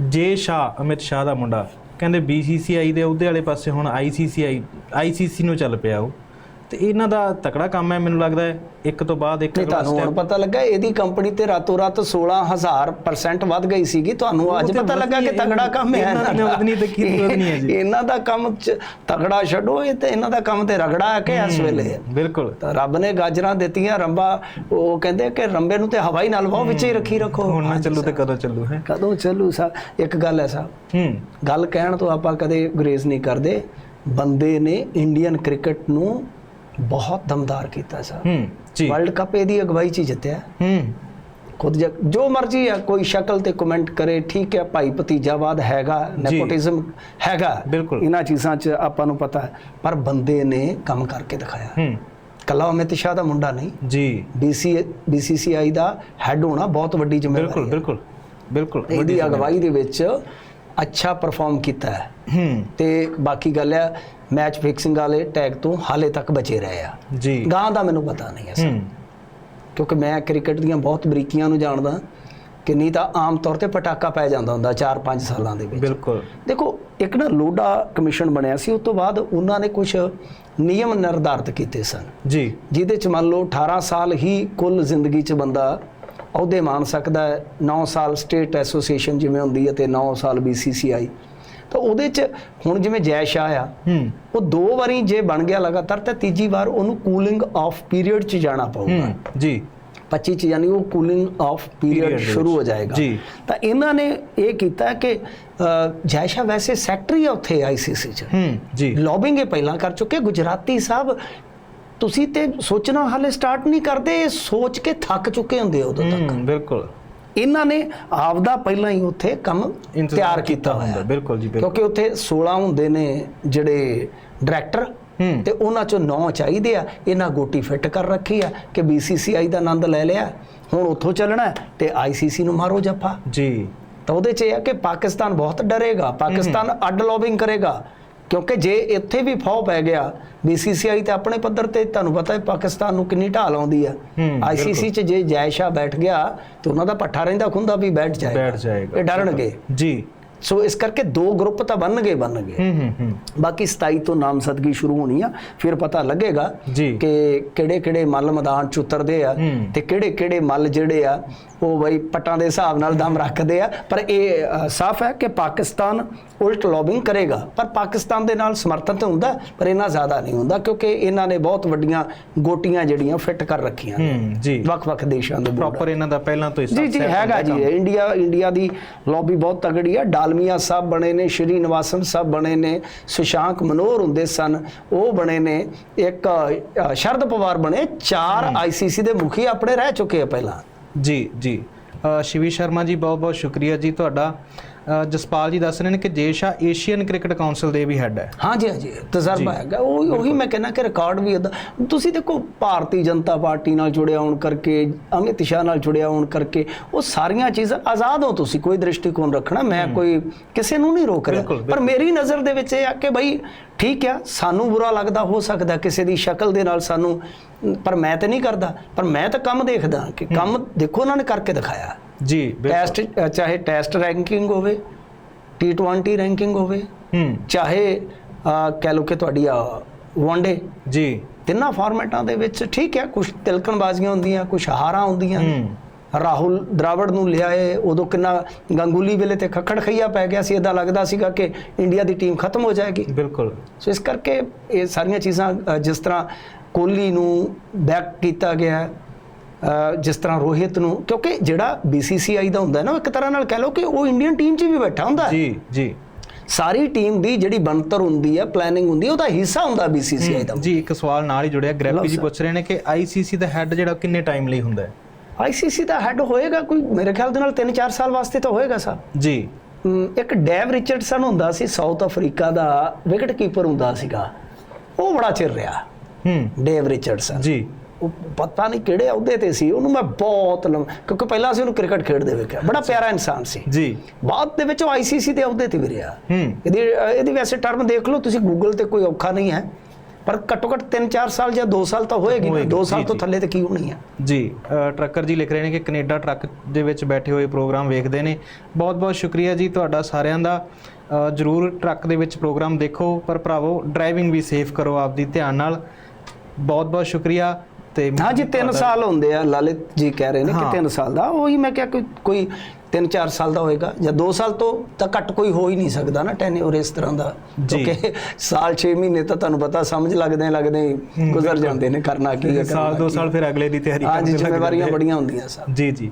ਜੇ ਸ਼ਾਹ ਅਮਿਤ ਸ਼ਾਹ ਦਾ ਮੁੰਡਾ, ਕਹਿੰਦੇ BCCI ਦੇ ਉਹਦੇ ਵਾਲੇ ਪਾਸੇ ਹੁਣ ICCI ICC ਨੂੰ ਚੱਲ ਪਿਆ ਉਹ। ਤੇ ਇਹਨਾਂ ਦਾ ਤਕੜਾ ਕੰਮ ਹੈ ਮੈਨੂੰ ਲੱਗਦਾ ਹੈ ਇੱਕ ਤੋਂ ਬਾਅਦ ਇੱਕ ਨਹੀਂ ਤੁਹਾਨੂੰ ਹੁਣ ਪਤਾ ਲੱਗਾ ਇਹਦੀ ਕੰਪਨੀ ਤੇ ਰਾਤੋਂ ਰਾਤ 16000% ਵੱਧ ਗਈ ਸੀਗੀ ਤੁਹਾਨੂੰ ਅੱਜ ਪਤਾ ਲੱਗਾ ਕਿ ਤਗੜਾ ਕੰਮ ਹੈ ਇਹਨਾਂ ਦੀ ਨਹੀਂ ਤੇ ਕੀ ਨਹੀਂ ਹੈ ਜੀ। ਇਹਨਾਂ ਦਾ ਕੰਮ ਚ ਤਗੜਾ ਛੱਡੋ ਇਹ ਤੇ ਇਹਨਾਂ ਦਾ ਕੰਮ ਤੇ ਰਗੜਾ ਹੈ ਕਿ ਇਸ ਵੇਲੇ। ਬਿਲਕੁਲ। ਤਾਂ ਰੱਬ ਨੇ ਗਾਜਰਾਂ ਦਿੱਤੀਆਂ ਰੰਬਾ ਉਹ ਕਹਿੰਦੇ ਕਿ ਰੰਬੇ ਨੂੰ ਤੇ ਹਵਾ ਹੀ ਨਾਲ ਵਾਹ ਵਿੱਚ ਹੀ ਰੱਖੀ ਰੱਖੋ। ਹੁਣ ਨਾ ਚੱਲੂ ਤੇ ਕਦੋਂ ਚੱਲੂ ਹੈ? ਕਦੋਂ ਚੱਲੂ ਸਾਹਿਬ ਇੱਕ ਗੱਲ ਹੈ ਸਾਹਿਬ ਹੂੰ। ਗੱਲ ਕਹਿਣ ਤੋਂ ਆਪਾਂ ਕਦੇ ਗੁਰੇਜ਼ ਨਹੀਂ ਕਰਦੇ। ਬੰਦੇ ਨੇ ਇੰਡੀਅਨ ਕ੍ਰਿਕਟ ਨੂੰ ਬਹੁਤ ਦਮਦਾਰ ਕੀਤਾ ਸਾਹਿਬ ਹੂੰ ਜੀ। ਵਰਲਡ ਕੱਪ ਇਹਦੀ ਅਗਵਾਈ ਚ ਹੀ ਜਿੱਤਿਆ। ਹੂੰ। ਖੁਦ ਜ- ਮਰਜ਼ੀ ਹੈ ਕੋਈ ਸ਼ਕਲ ਤੇ ਕਮੈਂਟ ਕਰੇ ਠੀਕ ਹੈ ਭਾਈ ਭਤੀਜਾਵਾਦ ਹੈਗਾ ਨੈਪੋਟਿਜ਼ਮ ਹੈਗਾ ਬਿਲਕੁਲ। ਇਹਨਾਂ ਚੀਜ਼ਾਂ 'ਚ ਆਪਾਂ ਨੂੰ ਪਤਾ ਪਰ ਬੰਦੇ ਨੇ ਕੰਮ ਕਰਕੇ ਦਿਖਾਇਆ। ਹੂੰ। ਕੱਲਾ ਅਮਿਤ ਸ਼ਾਹ ਦਾ ਮੁੰਡਾ ਨਹੀਂ। ਜੀ। BC BCCI ਦਾ ਹੈੱਡ ਹੋਣਾ ਬਹੁਤ ਵੱਡੀ ਜ਼ਿੰਮੇਵਾਰੀ ਬਿਲਕੁਲ ਬਿਲਕੁਲ ਬਿਲਕੁਲ ਇਹਦੀ ਅਗਵਾਈ ਦੇ ਵਿੱਚ ਅੱਛਾ ਪਰਫਾਰਮ ਕੀਤਾ ਹੈ। ਹੂੰ। ਤੇ ਬਾਕੀ ਗੱਲ ਹੈ ਮੈਚ ਫਿਕਸਿੰਗ ਵਾਲੇ ਟੈਗ ਤੋਂ ਹਾਲੇ ਤੱਕ ਬਚੇ ਰਹੇ ਆ। ਜੀ। ਗਾਂ ਦਾ ਮੈਨੂੰ ਪਤਾ ਨਹੀਂ ਹੈ। ਸਰ ਕਿਉਂਕਿ ਮੈਂ ਕ੍ਰਿਕਟ ਦੀਆਂ ਬਹੁਤ ਬਰੀਕੀਆਂ ਨੂੰ ਜਾਣਦਾ ਕਿ ਨਹੀਂ ਤਾਂ ਆਮ ਤੌਰ ਤੇ ਪਟਾਕਾ ਪੈ ਜਾਂਦਾ ਹੁੰਦਾ 4-5 ਸਾਲਾਂ ਦੇ ਵਿੱਚ। ਬਿਲਕੁਲ। ਦੇਖੋ ਇੱਕ ਨਾ ਲੋਡਾ ਕਮਿਸ਼ਨ ਬਣਿਆ ਸੀ ਉਸ ਤੋਂ ਬਾਅਦ ਉਹਨਾਂ ਨੇ ਕੁਝ ਨਿਯਮ ਨਿਰਧਾਰਤ ਕੀਤੇ ਸਨ। ਜੀ। ਜਿਹਦੇ ਚ ਮੰਨ ਲਓ 18 ਸਾਲ ਹੀ ਕੁੱਲ ਜ਼ਿੰਦਗੀ ਚ ਬੰਦਾ ਅਹੁਦੇ ਮਾਣ ਸਕਦਾ ਹੈ। 9 ਸਾਲ ਸਟੇਟ ਐਸੋਸੀਏਸ਼ਨ ਜਿਵੇਂ ਹੁੰਦੀ ਹੈ ਤੇ 9 ਸਾਲ BCCI ਤਾਂ ਉਹਦੇ ਚ ਹੁਣ ਜਿਵੇਂ ਜੈ ਸ਼ਾਹ ਆ ਉਹ ਦੋ ਵਾਰੀ ਜੇ ਬਣ ਗਿਆ ਲਗਾਤਾਰ ਤਾਂ ਤੀਜੀ ਵਾਰ ਉਹਨੂੰ ਕੂਲਿੰਗ ਆਫ ਪੀਰੀਅਡ ਚ ਜਾਣਾ ਪਊਗਾ। ਜੀ। 25 ਚ ਯਾਨੀ ਉਹ ਕੂਲਿੰਗ ਆਫ ਪੀਰੀਅਡ ਸ਼ੁਰੂ ਹੋ। ਜਾਏਗਾ। ਜੀ। ਤਾਂ ਇਹਨਾਂ ਨੇ ਇਹ ਕੀਤਾ ਕਿ ਅ, ਜੈ ਸ਼ਾਹ ਵੈਸੇ ਸੈਕਟਰੀ ਆ ਉੱਥੇ ਆਈਸੀਸੀ ਚ। ਹੂੰ ਜੀ। ਲੌਬਿੰਗ ਇਹ ਪਹਿਲਾਂ ਕਰ ਚੁੱਕੇ। ਗੁਜਰਾਤੀ ਸਾਹਿਬ ਤੁਸੀਂ ਤੇ ਸੋਚਣਾ ਹਾਲੇ ਸਟਾਰਟ ਨਹੀਂ ਕਰਦੇ ਇਹ ਸੋਚ ਕੇ ਥੱਕ ਚੁੱਕੇ ਹੁੰਦੇ ਆ ਉਦੋਂ ਤੱਕ। ਬਿਲਕੁਲ। ਇਹਨਾਂ ਨੇ ਆਪਦਾ ਪਹਿਲਾਂ ਹੀ ਉੱਥੇ ਕੰਮ ਤਿਆਰ ਕੀਤਾ ਹੁੰਦਾ ਹੋਇਆ। ਬਿਲਕੁਲ ਜੀ ਬਿਲਕੁਲ। ਕਿਉਂਕਿ ਉੱਥੇ 16 ਹੁੰਦੇ ਨੇ ਜਿਹੜੇ ਡਾਇਰੈਕਟਰ ਤੇ ਉਹਨਾਂ ਚੋਂ 9 ਚਾਹੀਦੇ ਆ। ਇਹਨਾਂ ਗੋਟੀ ਫਿੱਟ ਕਰ ਰੱਖੀ ਆ ਕਿ BCCI ਦਾ ਆਨੰਦ ਲੈ ਲਿਆ। ਹੁਣ ਉੱਥੋਂ ਚੱਲਣਾ ਤੇ ICC ਨੂੰ ਮਾਰੋ ਜੱਫਾ। ਜੀ। ਤਾਂ ਉਹਦੇ 'ਚ ਇਹ ਹੈ ਕਿ ਪਾਕਿਸਤਾਨ ਬਹੁਤ ਡਰੇਗਾ। ਪਾਕਿਸਤਾਨ ਅੱਡ ਲੌਬਿੰਗ ਕਰੇਗਾ। ਕਿਉਂਕਿ ਜੇ ਇੱਥੇ ਵੀ ਫੌ ਪੈ ਗਿਆ BCCI ਤੇ ਆਪਣੇ ਪੱਧਰ ਤੇ ਤੁਹਾਨੂੰ ਪਤਾ ਹੈ ਪਾਕਿਸਤਾਨ ਨੂੰ ਕਿੰਨੀ ਢਾਲ ਆਉਂਦੀ ਆ। ਹੂੰ, ICC 'ਚ ਜੇ ਜੈਸ਼ਾ ਬੈਠ ਗਿਆ ਤੇ ਉਹਨਾਂ ਦਾ ਪੱਠਾ ਰਹਿੰਦਾ ਖੁੰਦਾ ਵੀ ਬੈਠ ਜਾਏਗਾ। ਬੈਠ ਜਾਏਗਾ। ਇਹ ਡਰਨਗੇ। ਜੀ। ਸੋ ਇਸ ਕਰਕੇ ਦੋ ਗਰੁੱਪ ਤਾਂ ਬਣਨਗੇ ਬਣਨਗੇ ਹੂੰ ਹੂੰ ਹੂੰ ਬਾਕੀ 27 ਤੋਂ ਨਾਮਜ਼ਦਗੀ ਸ਼ੁਰੂ ਹੋਣੀ ਆ ਫਿਰ ਪਤਾ ਲੱਗੇਗਾ। ਕਿ ਕਿਹੜੇ ਕਿਹੜੇ ਮੱਲ ਮੈਦਾਨ ਚ ਉਤਰਦੇ ਆ। ਤੇ ਕਿਹੜੇ ਕਿਹੜੇ ਮੱਲ ਜਿਹੜੇ ਆ ਉਹ ਬਈ ਪੱਟਾਂ ਦੇ ਹਿਸਾਬ ਨਾਲ ਦਮ ਰੱਖਦੇ ਆ ਪਰ ਇਹ ਸਾਫ਼ ਹੈ ਕਿ ਪਾਕਿਸਤਾਨ ਉਲਟ ਲੌਬਿੰਗ ਕਰੇਗਾ ਪਰ ਪਾਕਿਸਤਾਨ ਦੇ ਨਾਲ ਸਮਰਥਨ ਤਾਂ ਹੁੰਦਾ ਪਰ ਇੰਨਾ ਜ਼ਿਆਦਾ ਨਹੀਂ ਹੁੰਦਾ ਕਿਉਂਕਿ ਇਹਨਾਂ ਨੇ ਬਹੁਤ ਵੱਡੀਆਂ ਗੋਟੀਆਂ ਜਿਹੜੀਆਂ ਫਿੱਟ ਕਰ ਰੱਖੀਆਂ ਜੀ ਵੱਖ-ਵੱਖ ਦੇਸ਼ਾਂ ਦੇ। ਪ੍ਰੋਪਰ ਇਹਨਾਂ ਦਾ ਪਹਿਲਾਂ ਤੋਂ ਹੀ ਜੀ ਜੀ ਹੈਗਾ ਜੀ। ਇੰਡੀਆ ਇੰਡੀਆ ਦੀ ਲੌਬੀ ਬਹੁਤ ਤਗੜੀ ਆ ਡਾਲਮੀਆ ਸਾਹਿਬ ਬਣੇ ਨੇ ਸ਼੍ਰੀ ਨਿਵਾਸਨ ਸਾਹਿਬ ਬਣੇ ਨੇ ਸੁਸ਼ਾਂਕ ਮਨੋਹਰ ਹੁੰਦੇ ਸਨ ਉਹ ਬਣੇ ਨੇ ਇੱਕ ਸ਼ਰਦ ਪਵਾਰ ਬਣੇ ਚਾਰ ਆਈਸੀਸੀ ਦੇ ਮੁਖੀ ਆਪਣੇ ਰਹਿ ਚੁੱਕੇ ਆ ਪਹਿਲਾਂ। ਜੀ ਜੀ। ਸ਼ਿਵੀ ਸ਼ਰਮਾ ਜੀ ਬਹੁਤ ਬਹੁਤ ਸ਼ੁਕਰੀਆ ਜੀ ਤੁਹਾਡਾ। ਜਸਪਾਲ ਜੀ ਦੱਸ ਰਹੇ ਨੇ ਕਿ ਜੇਸ਼ਾ ਏਸ਼ੀਅਨ ਕ੍ਰਿਕਟ ਕਾਉਂਸਲ ਦੇ ਵੀ ਹੈਡ ਹੈ। ਹਾਂਜੀ ਹਾਂਜੀ ਤਜਰਬਾ ਹੈਗਾ। ਉਹ ਉਹੀ ਮੈਂ ਕਹਿੰਦਾ ਕਿ ਰਿਕਾਰਡ ਵੀ ਉਹਦਾ ਤੁਸੀਂ ਦੇਖੋ ਭਾਰਤੀ ਜਨਤਾ ਪਾਰਟੀ ਨਾਲ ਜੁੜਿਆ ਹੋਣ ਕਰਕੇ ਅਮਿਤ ਸ਼ਾਹ ਨਾਲ ਜੁੜਿਆ ਹੋਣ ਕਰਕੇ ਉਹ ਸਾਰੀਆਂ ਚੀਜ਼ਾਂ ਆਜ਼ਾਦ ਹੋ ਤੁਸੀਂ ਕੋਈ ਦ੍ਰਿਸ਼ਟੀਕੋਣ ਰੱਖਣਾ ਮੈਂ ਕੋਈ ਕਿਸੇ ਨੂੰ ਨਹੀਂ ਰੋਕ ਰਿਹਾ। ਪਰ ਮੇਰੀ ਨਜ਼ਰ ਦੇ ਵਿੱਚ ਇਹ ਆ ਕਿ ਬਈ ਠੀਕ ਆ ਸਾਨੂੰ ਬੁਰਾ ਲੱਗਦਾ ਹੋ ਸਕਦਾ ਕਿਸੇ ਦੀ ਸ਼ਕਲ ਦੇ ਨਾਲ ਸਾਨੂੰ ਪਰ ਮੈਂ ਤੇ ਨਹੀਂ ਕਰਦਾ। ਪਰ ਮੈਂ ਤਾਂ ਕੰਮ ਦੇਖਦਾ ਕਿ ਕੰਮ ਦੇਖੋ ਉਹਨਾਂ ਨੇ ਕਰਕੇ ਦਿਖਾਇਆ। ਜੀ ਟੈਸਟ ਚਾਹੇ ਟੈਸਟ ਰੈਂਕਿੰਗ ਹੋਵੇ T20 ਰੈਂਕਿੰਗ ਹੋਵੇ ਹੂੰ। ਚਾਹੇ ਕਹਿ ਲਓ ਕਿ ਤੁਹਾਡੀ ਆ ਵਨਡੇ ਜੀ। ਤਿੰਨਾਂ ਫਾਰਮੈਟਾਂ ਦੇ ਵਿੱਚ ਠੀਕ ਹੈ ਕੁਝ ਤਿਲਕਣਬਾਜ਼ੀਆਂ ਹੁੰਦੀਆਂ ਕੁਝ ਹਾਰਾਂ ਹੁੰਦੀਆਂ। ਹੂੰ। ਰਾਹੁਲ ਦਰਾਵੜ ਨੂੰ ਲਿਆਏ ਉਦੋਂ ਕਿੰਨਾ ਗੰਗੂਲੀ ਵੇਲੇ ਤੇ ਖੱਖੜ ਖਈਆ ਪੈ ਗਿਆ ਸੀ ਇਦਾਂ ਲੱਗਦਾ ਸੀਗਾ ਕਿ ਇੰਡੀਆ ਦੀ ਟੀਮ ਖਤਮ ਹੋ ਜਾਏਗੀ। ਬਿਲਕੁਲ। ਸੋ ਇਸ ਕਰਕੇ ਇਹ ਸਾਰੀਆਂ ਚੀਜ਼ਾਂ ਜਿਸ ਤਰ੍ਹਾਂ ਕੋਹਲੀ ਨੂੰ ਬੈਕ ਕੀਤਾ ਗਿਆ ਜਿਸ ਤਰ੍ਹਾਂ ਰੋਹਿਤ ਨੂੰ ਕਿਉਂਕਿ ਜਿਹੜਾ BCCI ਦਾ ਹੁੰਦਾ ਹੈ ਨਾ ਇੱਕ ਤਰ੍ਹਾਂ ਨਾਲ ਕਹਿ ਲਓ ਕਿ ਉਹ ਇੰਡੀਅਨ ਟੀਮ 'ਚ ਵੀ ਬੈਠਾ ਹੁੰਦਾ। ਜੀ ਜੀ। ਸਾਰੀ ਟੀਮ ਦੀ ਜਿਹੜੀ ਬਣਤਰ ਹੁੰਦੀ ਹੈ ਪਲੈਨਿੰਗ ਹੁੰਦੀ ਹੈ ਉਹਦਾ ਹਿੱਸਾ ਹੁੰਦਾ BCCI ਦਾ। ਜੀ ਇੱਕ ਸਵਾਲ ਨਾਲ ਹੀ ਜੁੜਿਆ। ਗ੍ਰੈਪੀ ਜੀ ਸਰ। ਪੁੱਛ ਰਹੇ ਨੇ ਕਿ ਆਈਸੀਸੀ ਦਾ ਹੈਡ ਜਿਹੜਾ ਕਿੰਨੇ ਟਾਈਮ ਲਈ ਹੁੰਦਾ ਹੈ? ICC ਦਾ ਹੈੱਡ ਹੋਏਗਾ ਕੋਈ ਮੇਰੇ ਖਿਆਲ ਦੇ ਨਾਲ 3-4 ਸਾਲ ਵਾਸਤੇ ਤਾਂ ਹੋਏਗਾ ਸਾਹਿਬ ਜੀ। ਇੱਕ ਡੈਵ ਰਿਚਰਡਸਨ ਹੁੰਦਾ ਸੀ ਸਾਊਥ ਅਫਰੀਕਾ ਦਾ ਵਿਕਟ ਕੀਪਰ ਹੁੰਦਾ ਸੀਗਾ। ਉਹ ਬੜਾ ਚਿਰ ਰਿਹਾ। ਹੂੰ। Dave Richardson. ਜੀ। ਉਹ ਪਤਾ ਨਹੀਂ ਕਿਹੜੇ ਅਹੁਦੇ ਤੇ ਸੀ ਉਹਨੂੰ ਮੈਂ ਬਹੁਤ ਲੰਮ ਕਿਉਂਕਿ ਪਹਿਲਾਂ ਅਸੀਂ ਉਹਨੂੰ ਕ੍ਰਿਕਟ ਖੇਡਦੇ ਵੇਖਿਆ ਬੜਾ ਪਿਆਰਾ ਇਨਸਾਨ ਸੀ। ਜੀ। ਬਾਅਦ ਦੇ ਵਿੱਚ ਉਹ ਆਈਸੀਸੀ ਦੇ ਅਹੁਦੇ ਤੇ ਵੀ ਰਿਹਾ। ਇਹਦੀ ਇਹਦੀ ਵੈਸੇ ਟਰਮ ਦੇਖ ਲਓ ਤੁਸੀਂ ਗੂਗਲ ਤੇ ਕੋਈ ਔਖਾ ਨਹੀਂ ਹੈ ਪਰ ਘੱਟੋ ਘੱਟ 3-4 ਸਾਲ ਜਾਂ 2 ਸਾਲ ਤਾਂ ਹੋਏਗੀ ਨਾ। ਹੋਏਗੀ, 2 ਸਾਲ ਤੋਂ। ਥੱਲੇ ਤੇ ਕੀ ਹੋਣੀ ਆ ਜੀ ਟਰੱਕਰ ਜੀ ਲਿਖ ਰਹੇ ਨੇ ਕਿ ਕੈਨੇਡਾ ਟਰੱਕ ਦੇ ਵਿੱਚ ਬੈਠੇ ਹੋਏ ਪ੍ਰੋਗਰਾਮ ਵੇਖਦੇ ਨੇ। ਬਹੁਤ ਬਹੁਤ ਸ਼ੁਕਰੀਆ ਜੀ ਤੁਹਾਡਾ ਸਾਰਿਆਂ ਦਾ। ਜਰੂਰ ਟਰੱਕ ਦੇ ਵਿੱਚ ਪ੍ਰੋਗਰਾਮ ਦੇਖੋ ਪਰ ਭਰਾਵੋ ਡਰਾਈਵਿੰਗ ਵੀ ਸੇਫ ਕਰੋ ਆਪਦੀ ਧਿਆਨ ਨਾਲ। ਬਹੁਤ ਬਹੁਤ ਸ਼ੁਕਰੀਆ। ਤੇ ਹਾਂ ਜੀ 3 ਸਾਲ ਹੁੰਦੇ ਆ ਲਲਿਤ ਜੀ ਕਹਿ ਰਹੇ ਨੇ। ਕਿ 3 ਸਾਲ ਦਾ ਉਹੀ ਮੈਂ ਕਿਹਾ ਕੋਈ ਕੋਈ 3-4 ਸਾਲ ਦਾ ਹੋਏਗਾ ਜਾਂ 2 ਸਾਲ ਤੋਂ ਤਾਂ ਘੱਟ ਕੋਈ ਹੋ ਹੀ ਨਹੀਂ ਸਕਦਾ ਨਾ ਟੈਨਿਓਰ ਇਸ ਤਰ੍ਹਾਂ ਦਾ। ਕਿਉਂਕਿ ਸਾਲ 6 ਮਹੀਨੇ ਤਾਂ ਤੁਹਾਨੂੰ ਪਤਾ ਸਮਝ ਲੱਗਦੇ ਲੱਗਦੇ ਗੁਜ਼ਰ ਜਾਂਦੇ ਨੇ ਕਰਨਾ ਕੀ ਹੈ ਸਾਲ ਕਰਨਾ ਦੋ ਕੀ ਸਾਲ ਫਿਰ ਅਗਲੇ ਦੀ ਤਿਆਰੀ ਕਰਨ ਲੱਗ ਜ਼ਿੰਮੇਵਾਰੀਆਂ ਜਾਂਦੇ। ਬੜੀਆਂ ਹੁੰਦੀਆਂ ਸਰ ਜੀ ਜੀ